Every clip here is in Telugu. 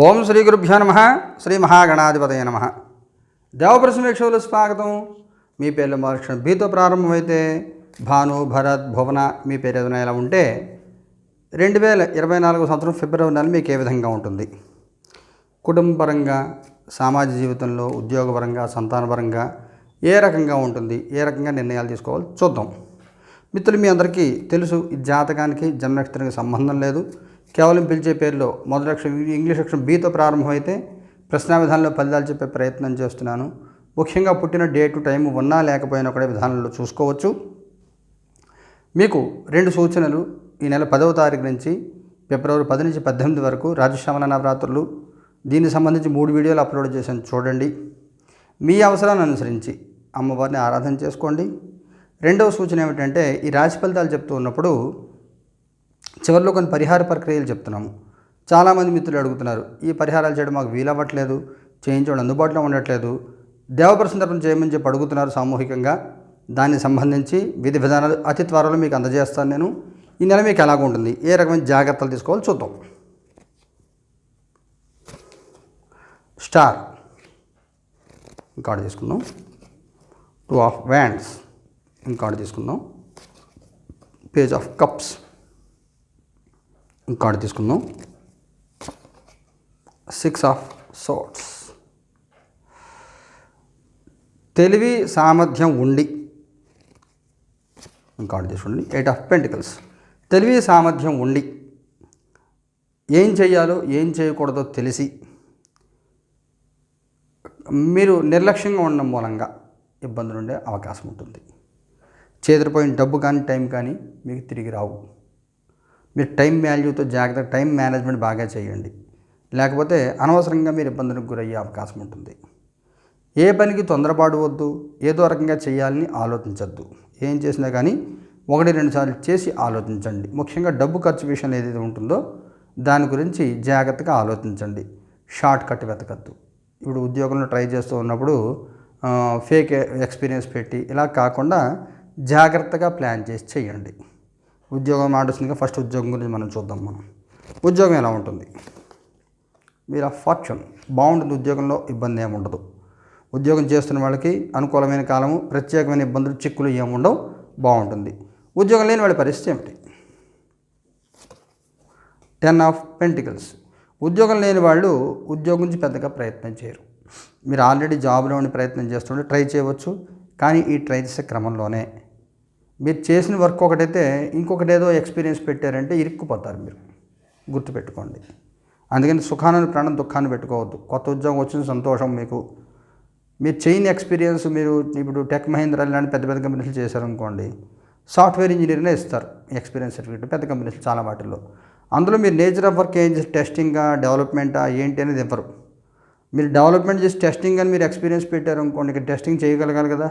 ఓం శ్రీ గురుభ్యో నమ. శ్రీ మహాగణాధిపతయ నమ. దేవప్రసమేక్షలు స్వాగతం. మీ పేర్లు మార్చిన బీతో ప్రారంభమైతే భాను భరత్ భువన మీ పేరు ఏదైనా ఇలా ఉంటే రెండు వేల ఇరవై నాలుగు సంవత్సరం ఫిబ్రవరి నెల మీకు ఏ విధంగా ఉంటుంది? కుటుంబపరంగా సామాజిక జీవితంలో ఉద్యోగపరంగా సంతానపరంగా ఏ రకంగా ఉంటుంది? ఏ రకంగా నిర్ణయాలు తీసుకోవాలి చూద్దాం. మిత్రులు మీ అందరికీ తెలుసు ఈ జాతకానికి జన్మనక్షత్రానికి సంబంధం లేదు. కేవలం పిలిచే పేరులో మొదటి అక్షరం ఇంగ్లీష్ అక్షరం బీతో ప్రారంభమైతే ప్రశ్నా విధానంలో ఫలితాలు చెప్పే ప్రయత్నం చేస్తున్నాను. ముఖ్యంగా పుట్టిన డేటు టైం ఉన్నా లేకపోయినా కూడా విధానంలో చూసుకోవచ్చు. మీకు రెండు సూచనలు ఈ నెల పదవ తారీఖు నుంచి ఫిబ్రవరి పది నుంచి పద్దెనిమిది వరకు రాజశ్రవణ నవరాత్రులు. దీనికి సంబంధించి మూడు వీడియోలు అప్లోడ్ చేశాను. చూడండి. మీ అవసరాన్ని అనుసరించి అమ్మవారిని ఆరాధన చేసుకోండి. రెండవ సూచన ఏమిటంటే ఈ రాశి ఫలితాలు చెప్తూ ఉన్నప్పుడు చివరిలో కొన్ని పరిహార ప్రక్రియలు చెప్తున్నాము. చాలామంది మిత్రులు అడుగుతున్నారు ఈ పరిహారాలు చేయడం మాకు వీలవ్వట్లేదు చేయించడం అందుబాటులో ఉండట్లేదు దేవప్రసందర్పణ చేయమని చెప్పి అడుగుతున్నారు సామూహికంగా. దానికి సంబంధించి విధి విధానాలు అతి త్వరలో మీకు అందజేస్తాను నేను. ఈ నెల మీకు ఎలాగ ఉంటుంది ఏ రకమైన జాగ్రత్తలు తీసుకోవాలో చూద్దాం. స్టార్. ఇంకాడు తీసుకుందాం. Two of wands. ఇంకాడు తీసుకుందాం. Page of cups. కార్డు తీసుకుందాం. సిక్స్ ఆఫ్ సోట్స్ తెలివి సామర్థ్యం ఉండి. కార్డు తీసుకోండి. ఎయిట్ ఆఫ్ పెంటికల్స్ తెలివి సామర్థ్యం ఉండి. ఏం చేయాలో ఏం చేయకూడదో తెలిసి. మీరు నిర్లక్ష్యంగా ఉండడం మూలంగా ఇబ్బందులు ఉండే అవకాశం ఉంటుంది. చేతిపోయిన డబ్బు కానీ టైం కానీ మీకు తిరిగి రావు. మీరు టైం వాల్యూతో జాగ్రత్త టైం మేనేజ్మెంట్ బాగా చేయండి. లేకపోతే అనవసరంగా మీరు ఇబ్బందులకు గురయ్యే అవకాశం ఉంటుంది. ఏ పనికి తొందరపాటు వద్దు ఏదో రకంగా చేయాలని ఆలోచించద్దు. ఏం చేసినా కానీ ఒకటి రెండు సార్లు చేసి ఆలోచించండి. ముఖ్యంగా డబ్బు ఖర్చు విషయం ఏదైతే ఉంటుందో దాని గురించి జాగ్రత్తగా ఆలోచించండి. షార్ట్ కట్ వెతకద్దు. ఇప్పుడు ఉద్యోగంలో ట్రై చేస్తూ ఉన్నప్పుడు ఫేక్ ఎక్స్పీరియన్స్ పెట్టి ఇలా కాకుండా జాగ్రత్తగా ప్లాన్ చేసి చేయండి. ఉద్యోగం మాడుస్తుందిగా ఫస్ట్ ఉద్యోగం గురించి మనం చూద్దాం మనం. ఉద్యోగం ఎలా ఉంటుంది? మీరు ఆ ఫార్చ్యూన్ బాగుంటుంది ఉద్యోగంలో ఇబ్బంది ఏమి ఉండదు. ఉద్యోగం చేస్తున్న వాళ్ళకి అనుకూలమైన కాలము ప్రత్యేకమైన ఇబ్బందులు చిక్కులు ఏముండవు బాగుంటుంది. ఉద్యోగం లేని వాళ్ళ పరిస్థితి ఏమిటి? టెన్ ఆఫ్ పెంటికల్స్ ఉద్యోగం లేని వాళ్ళు ఉద్యోగం నుంచి పెద్దగా ప్రయత్నం చేయరు. మీరు ఆల్రెడీ జాబ్లో ఉండి ప్రయత్నం చేస్తుంటే ట్రై చేయవచ్చు కానీ ఈ ట్రై చేసే క్రమంలోనే మీరు చేసిన వర్క్ ఒకటైతే ఇంకొకటి ఏదో ఎక్స్పీరియన్స్ పెట్టారంటే ఇరుక్కుపోతారు మీరు. గుర్తుపెట్టుకోండి. అందుకని సుఖాన్ని ప్రాణం దుఃఖాన్ని పెట్టుకోవద్దు. కొత్త ఉద్యోగం వచ్చిన సంతోషం మీకు. మీరు చేయని ఎక్స్పీరియన్స్ మీరు ఇప్పుడు టెక్ మహీంద్రా లాంటి పెద్ద పెద్ద కంపెనీలు చేశారనుకోండి సాఫ్ట్వేర్ ఇంజనీర్నే ఇస్తారు. ఎక్స్పీరియన్స్ సర్టిఫికేట్ పెద్ద కంపెనీస్ చాలా వాటిల్లో. అందులో మీరు నేచర్ ఆఫ్ వర్క్ ఏం చేసి టెస్టింగా డెవలప్మెంటా ఏంటి అనేది ఇవ్వరు మీరు డెవలప్మెంట్ చేసి టెస్టింగ్ అని మీరు ఎక్స్పీరియన్స్ పెట్టారు అనుకోండి ఇక్కడ టెస్టింగ్ చేయగలగాలి కదా.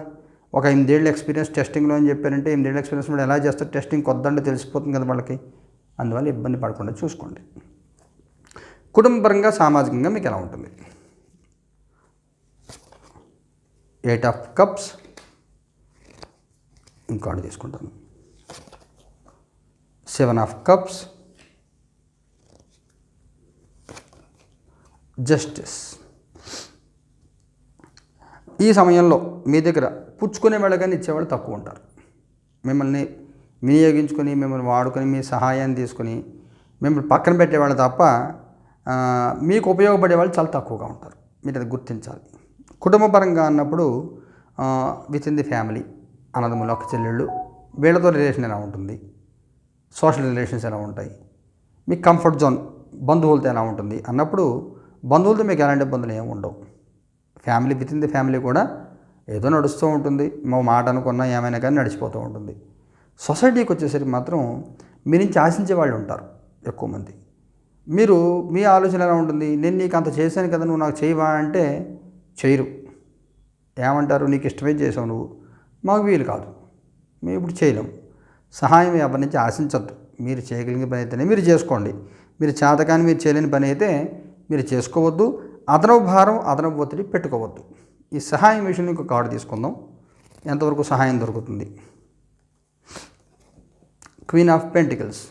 ఒక ఎనిమిదేళ్ళు ఎక్స్పీరియన్స్ టెస్టింగ్లో అని చెప్పారంటే ఎనిమిదేళ్ళ ఎక్స్పీరియన్స్ కూడా ఎలా చేస్తారు? టెస్టింగ్ కొద్దంటే తెలిసిపోతుంది కదా వాళ్ళకి. అందువల్ల ఇబ్బంది పడకుండా చూసుకోండి. కుటుంబపరంగా సామాజికంగా మీకు ఎలా ఉంటుంది? Eight of cups. ఇంకోటి తీసుకుంటాను. Seven of cups. జస్టిస్. ఈ సమయంలో మీ దగ్గర పుచ్చుకునే వాళ్ళు కానీ ఇచ్చేవాళ్ళు తక్కువ ఉంటారు. మిమ్మల్ని వినియోగించుకొని మిమ్మల్ని వాడుకొని మీ సహాయాన్ని తీసుకొని మిమ్మల్ని పక్కన పెట్టేవాళ్ళు తప్ప మీకు ఉపయోగపడే వాళ్ళు చాలా తక్కువగా ఉంటారు. మీరు అది గుర్తించాలి. కుటుంబపరంగా అన్నప్పుడు విత్ ఇన్ ది ఫ్యామిలీ అన్నదమ్ములు ఒక చెల్లెళ్ళు వీళ్ళతో రిలేషన్ ఎలా ఉంటుంది? సోషల్ రిలేషన్స్ ఎలా ఉంటాయి? మీ కంఫర్ట్ జోన్ బంధువులతో ఎలా ఉంటుంది? అన్నప్పుడు బంధువులతో మీకు ఎలాంటి ఇబ్బందులు ఏమి ఉండవు. Family within the family కూడా ఏదో నడుస్తూ ఉంటుంది. మా మాట అనుకున్నా ఏమైనా కానీ నడిచిపోతూ ఉంటుంది. సొసైటీకి వచ్చేసరికి మాత్రం మీ నుంచి ఆశించే వాళ్ళు ఉంటారు ఎక్కువ మంది. మీరు మీ ఆలోచన ఎలా ఉంటుంది? నేను నీకు అంత చేశాను కదా నువ్వు నాకు చేయవా అంటే చేయరు. ఏమంటారు? నీకు ఇష్టమే చేసావు నువ్వు. మాకు వీలు కాదు. మేము ఇప్పుడు చేయలేం. సహాయం ఎవరి నుంచి ఆశించద్దు. మీరు చేయగలిగిన పని అయితేనే మీరు చేసుకోండి. మీరు చేతకాని మీరు చేయలేని పని అయితే మీరు చేసుకోవద్దు. అదనపు భారం అదనపు ఒత్తిడి పెట్టుకోవద్దు. ఈ సహాయం విషయంలో ఇంకొక కార్డు తీసుకుందాం. ఎంతవరకు సహాయం దొరుకుతుంది? Queen of pentacles.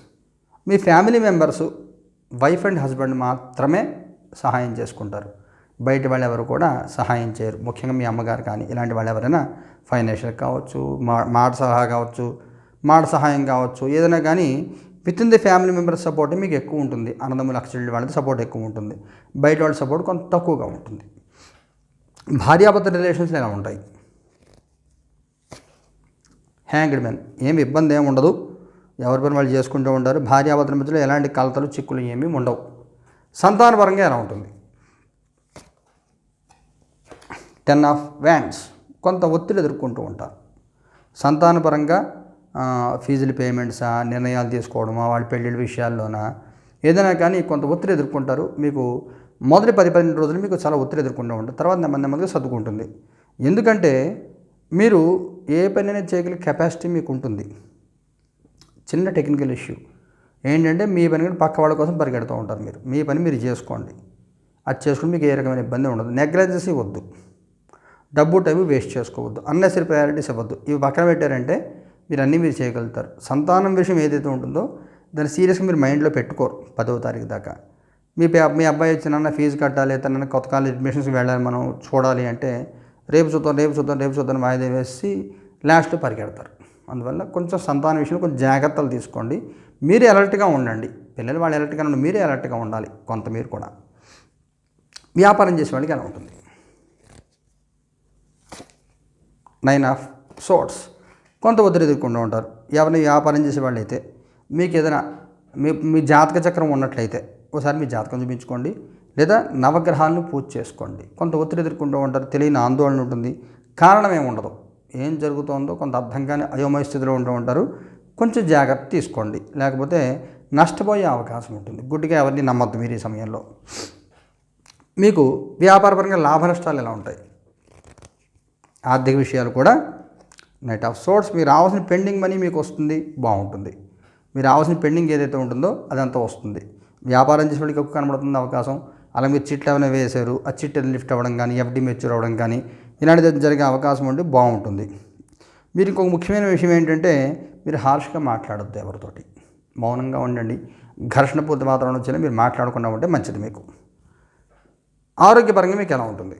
Me family members wife and husband మాత్రమే సహాయం చేసుకుంటారు. బయట వాళ్ళు ఎవరు కూడా సహాయం చేయరు. ముఖ్యంగా మీ అమ్మగారు కానీ ఇలాంటి వాళ్ళు ఎవరైనా ఫైనాన్షియల్ కావచ్చు మా మాట సలహా కావచ్చు మాట సహాయం కావచ్చు ఏదైనా కానీ within the family members support మీకు ఎక్కువ ఉంటుంది. అన్నదమ్ముల అక్షరుల వాళ్ళది సపోర్ట్ ఎక్కువ ఉంటుంది. బయట వాళ్ళ సపోర్ట్ కొంత తక్కువగా ఉంటుంది. భార్యాభర్త రిలేషన్స్ ఎలా ఉంటాయి? హ్యాంగ్డ్ మ్యాన్ ఏమి ఇబ్బంది ఏమి ఉండదు. ఎవరి పని వాళ్ళు చేసుకుంటూ ఉంటారు. భార్యాభర్తల మధ్యలో ఎలాంటి కలతలు చిక్కులు ఏమీ ఉండవు. సంతానపరంగా ఎలా ఉంటుంది? టెన్ ఆఫ్ వ్యాండ్స్ కొంత ఒత్తిడి ఎదుర్కొంటూ ఉంటారు. సంతానపరంగా ఫీజుల పేమెంట్సా నిర్ణయాలు తీసుకోవడమా వాళ్ళ పెళ్ళిళ్ళ విషయాల్లోనా? ఏదైనా కానీ కొంత ఒత్తిడి ఎదుర్కొంటారు. మీకు మొదటి పది పన్నెండు రోజులు మీకు చాలా ఒత్తిడి ఎదుర్కొంటూ ఉంటారు. తర్వాత నెమ్మది నెమ్మదిగా సర్దుకుంటుంది. ఎందుకంటే మీరు ఏ పనైనా చేయగల కెపాసిటీ మీకు ఉంటుంది. చిన్న టెక్నికల్ ఇష్యూ ఏంటంటే మీ పని కూడా పక్క వాళ్ళ కోసం పరిగెడుతూ ఉంటారు మీరు. మీ పని మీరు చేసుకోండి. అది చేసుకుని మీకు ఏ రకమైన ఇబ్బంది ఉండదు. నెగ్లెజెన్సీ వద్దు డబ్బు టైం వేస్ట్ చేసుకోవద్దు. అన్నెసరీ ప్రయారిటీస్ ఇవ్వద్దు. ఇవి పక్కన పెట్టారంటే మీరు అన్నీ మీరు చేయగలుగుతారు. సంతానం విషయం ఏదైతే ఉంటుందో దాన్ని సీరియస్గా మీరు మైండ్లో పెట్టుకోరు పదవ తారీఖు దాకా. మీ పే- మీ అబ్బాయి వచ్చిన ఫీజు కట్టాలి తన కొత్త కాలేజ్ అడ్మిషన్స్కి వెళ్ళాలి మనం చూడాలి అంటే రేపు చూద్దాం రేపు చూద్దాం రేపు చూద్దాం వాయిదా వేసి లాస్ట్ పరిగెడతారు. అందువల్ల కొంచెం సంతాన విషయంలో కొంచెం జాగ్రత్తలు తీసుకోండి. మీరు అలర్ట్గా ఉండండి. పిల్లలు వాళ్ళు అలర్ట్గా ఉండి మీరే అలర్ట్గా ఉండాలి కొంత మీరు కూడా. వ్యాపారం చేసే వాళ్ళకి ఎలా ఉంటుంది? నైన్ ఆఫ్ సోర్ట్స్ కొంత ఒత్తిడి ఎదుర్కొంటూ ఉంటారు. ఎవరిని వ్యాపారం చేసే వాళ్ళు అయితే మీకు ఏదైనా మీ మీ జాతక చక్రం ఉన్నట్లయితే ఒకసారి మీ జాతకం చూపించుకోండి. లేదా నవగ్రహాలను పూజ చేసుకోండి. కొంత ఒత్తిడి ఎదుర్కొంటూ ఉంటారు. తెలియని ఆందోళన ఉంటుంది. కారణం ఏమి ఉండదు. ఏం జరుగుతుందో కొంత అర్థం కాని అయోమయ స్థితిలో ఉంటూ ఉంటారు. కొంచెం జాగ్రత్త తీసుకోండి. లేకపోతే నష్టపోయే అవకాశం ఉంటుంది. గుడ్డిగా ఎవరిని నమ్మద్దు మీరు ఈ సమయంలో. మీకు వ్యాపారపరంగా లాభ నష్టాలు ఎలా ఉంటాయి? ఆర్థిక విషయాలు కూడా నైట్ ఆఫ్ సోర్ట్స్ మీరు రావాల్సిన పెండింగ్ మనీ మీకు వస్తుంది బాగుంటుంది. మీరు రావాల్సిన పెండింగ్ ఏదైతే ఉంటుందో అదంతా వస్తుంది. వ్యాపారం చేసేవాడికి ఎక్కువ కనబడుతుంది అవకాశం. అలా మీరు చిట్లు ఏమైనా వేశారు ఆ చిట్లు లిఫ్ట్ అవ్వడం కానీ ఎఫ్డి మెచ్యూర్ అవ్వడం కానీ ఇలాంటిది జరిగే అవకాశం ఉంటే బాగుంటుంది. మీరు ఇంకొక ముఖ్యమైన విషయం ఏంటంటే మీరు హార్ష్గా మాట్లాడొద్దు ఎవరితోటి. మౌనంగా ఉండండి. ఘర్షణ పూర్తి వాతావరణం వచ్చేలా మీరు మాట్లాడకుండా ఉంటే మంచిది మీకు. ఆరోగ్యపరంగా మీకు ఎలా ఉంటుంది?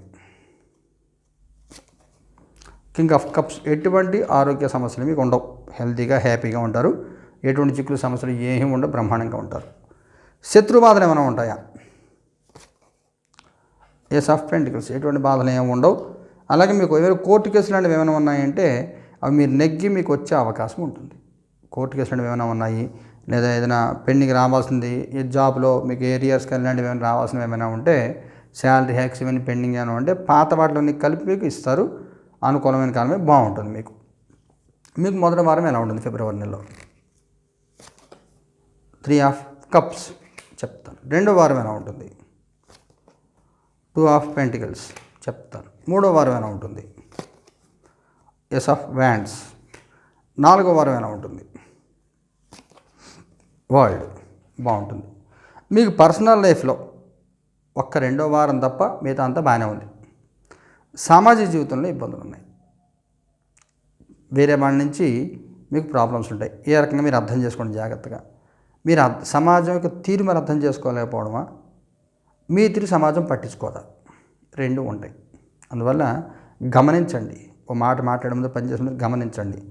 కింగ్ ఆఫ్ కప్స్ ఎటువంటి ఆరోగ్య సమస్యలు మీకు ఉండవు. హెల్తీగా హ్యాపీగా ఉంటారు. ఎటువంటి చిక్కులు సమస్యలు ఏమీ ఉండవు. బ్రహ్మాండంగా ఉంటారు. శత్రు బాధలు ఏమైనా ఉంటాయా? ఏ సాఫ్ పెంటికల్స్ ఎటువంటి బాధలు ఏమి ఉండవు. అలాగే మీకు ఏమైనా కోర్టు కేసులు లాంటివి ఏమైనా ఉన్నాయంటే అవి మీరు నెగ్గి మీకు వచ్చే అవకాశం ఉంటుంది. కోర్టు కేసులు లాంటివి ఏమైనా ఉన్నాయి? లేదా ఏదైనా పెండింగ్ రావాల్సింది ఈ జాబ్లో మీకు ఏరియాస్ లాంటివి ఏమైనా రావాల్సినవి ఏమైనా ఉంటే శాలరీ హ్యాక్స్ ఇవన్నీ పెండింగ్ ఏమైనా ఉంటే పాత వాటిలోని కలిపి మీకు ఇస్తారు. అనుకూలమైన కాలమే బాగుంటుంది మీకు. మీకు మొదటి వారం ఎలా ఉంటుంది ఫిబ్రవరి నెలలో? త్రీ ఆఫ్ కప్స్ చెప్తాను. రెండో వారం ఎలా ఉంటుంది? టూ ఆఫ్ పెంటికల్స్ చెప్తాను. మూడో వారం ఎలా ఉంటుంది? ఎస్ ఆఫ్ వ్యాండ్స్ నాలుగో వారం ఎలా ఉంటుంది? వరల్డ్ బాగుంటుంది. మీకు పర్సనల్ లైఫ్లో ఒక్క రెండో వారం తప్ప మిగతా అంతా బాగానే ఉంది. సామాజిక జీవితంలో ఇబ్బందులు ఉన్నాయి. వేరే వాళ్ళ నుంచి మీకు ప్రాబ్లమ్స్ ఉంటాయి. ఏ రకంగా మీరు అర్థం చేసుకోండి జాగ్రత్తగా. మీరు సమాజం యొక్క తీరు మీరు అర్థం చేసుకోలేకపోవడమా? మీ తీరు సమాజం పట్టించుకోదా? రెండు ఉంటాయి. అందువల్ల గమనించండి. ఓ మాట మాట్లాడే ముందు పనిచేసే ముందు గమనించండి.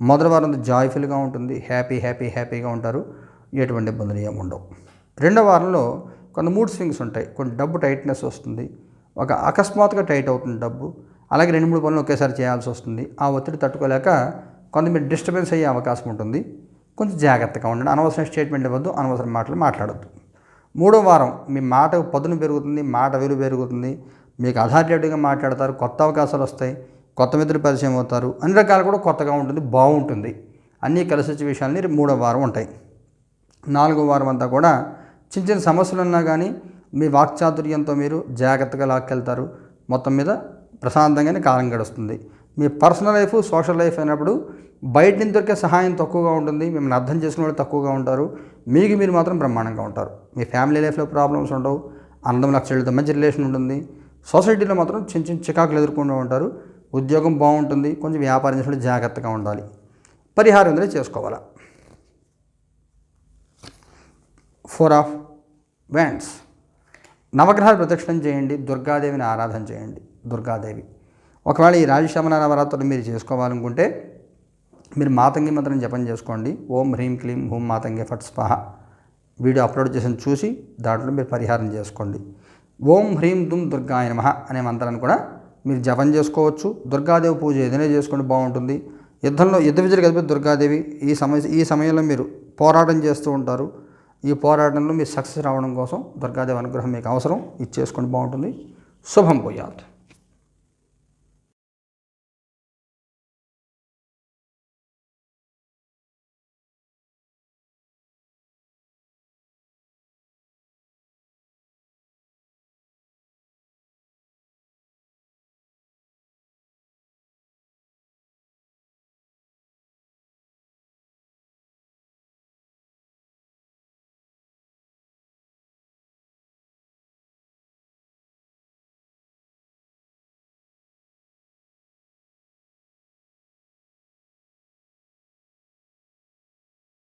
మొదటి వారం జాయ్ఫుల్గా ఉంటుంది. హ్యాపీ హ్యాపీ హ్యాపీగా ఉంటారు. ఎటువంటి ఇబ్బందులు ఏమి ఉండవు. రెండో వారంలో కొన్ని మూడ్ స్వింగ్స్ ఉంటాయి. కొన్ని డబ్బు టైట్నెస్ వస్తుంది. ఒక అకస్మాత్తుగా టైట్ అవుతుంది డబ్బు. అలాగే రెండు మూడు పనులు ఒకేసారి చేయాల్సి వస్తుంది. ఆ ఒత్తిడి తట్టుకోలేక కొంత మీరు డిస్టర్బెన్స్ అయ్యే అవకాశం ఉంటుంది. కొంచెం జాగ్రత్తగా ఉండండి. అనవసరం స్టేట్మెంట్ ఇవ్వద్దు అనవసరం మాటలు మాట్లాడద్దు. మూడో వారం మీ మాట పదును పెరుగుతుంది మాట విలువ పెరుగుతుంది. మీకు అథారిటేటివ్గా మాట్లాడతారు కొత్త అవకాశాలు వస్తాయి కొత్త మిత్రులు పరిచయం అవుతారు. అన్ని రకాలు కూడా కొత్తగా ఉంటుంది బాగుంటుంది. అన్నీ కలిసి వచ్చే విషయాలని మూడో వారం ఉంటాయి. నాలుగో వారం అంతా కూడా చిన్న చిన్న సమస్యలు ఉన్నా కానీ మీ వాక్చాతుర్యంతో మీరు జాగ్రత్తగా లాక్కెళ్తారు. మొత్తం మీద ప్రశాంతంగానే కాలం గడుస్తుంది. మీ పర్సనల్ లైఫ్ సోషల్ లైఫ్ అయినప్పుడు బయట నుంచి దొరికే సహాయం తక్కువగా ఉంటుంది. మిమ్మల్ని అర్థం చేసుకునే వాళ్ళు తక్కువగా ఉంటారు. మీకు మీరు మాత్రం బ్రహ్మాండంగా ఉంటారు. మీ ఫ్యామిలీ లైఫ్లో ప్రాబ్లమ్స్ ఉండవు. అందం లక్షలతో మంచి రిలేషన్ ఉంటుంది. సొసైటీలో మాత్రం చిన్న చిన్న చికాకులు ఎదుర్కొంటూ ఉంటారు. ఉద్యోగం బాగుంటుంది. కొంచెం వ్యాపారం చేసినప్పుడు జాగ్రత్తగా ఉండాలి. పరిహారం అనేది చేసుకోవాలా? ఫోర్ ఆఫ్ వ్యాండ్స్ నవగ్రహాలు ప్రదక్షిణం చేయండి దుర్గాదేవిని ఆరాధన చేయండి దుర్గాదేవి. ఒకవేళ ఈ రాజశమన నవరాత్రులు మీరు చేసుకోవాలనుకుంటే మీరు మాతంగి మంత్రం జపం చేసుకోండి. ఓం హ్రీం క్లీం హూం మాతంగి ఫట్ స్పహ. వీడియో అప్లోడ్ చేసిన చూసి దాంట్లో మీరు పరిహారం చేసుకోండి. ఓం హ్రీం దుమ్ దుర్గాయ నమ అనే మంత్రాన్ని కూడా మీరు జపం చేసుకోవచ్చు. దుర్గాదేవి పూజ ఏదైనా చేసుకోండి బాగుంటుంది. యుద్ధంలో యుద్ధ విజయ కలిపి దుర్గాదేవి ఈ సమయ ఈ సమయంలో మీరు పోరాటం చేస్తూ ఉంటారు. ఈ పోరాటంలో మీరు సక్సెస్ రావడం కోసం దుర్గాదేవి అనుగ్రహం మీకు అవసరం. ఇది చేసుకోండి బాగుంటుంది. శుభం పోయాలి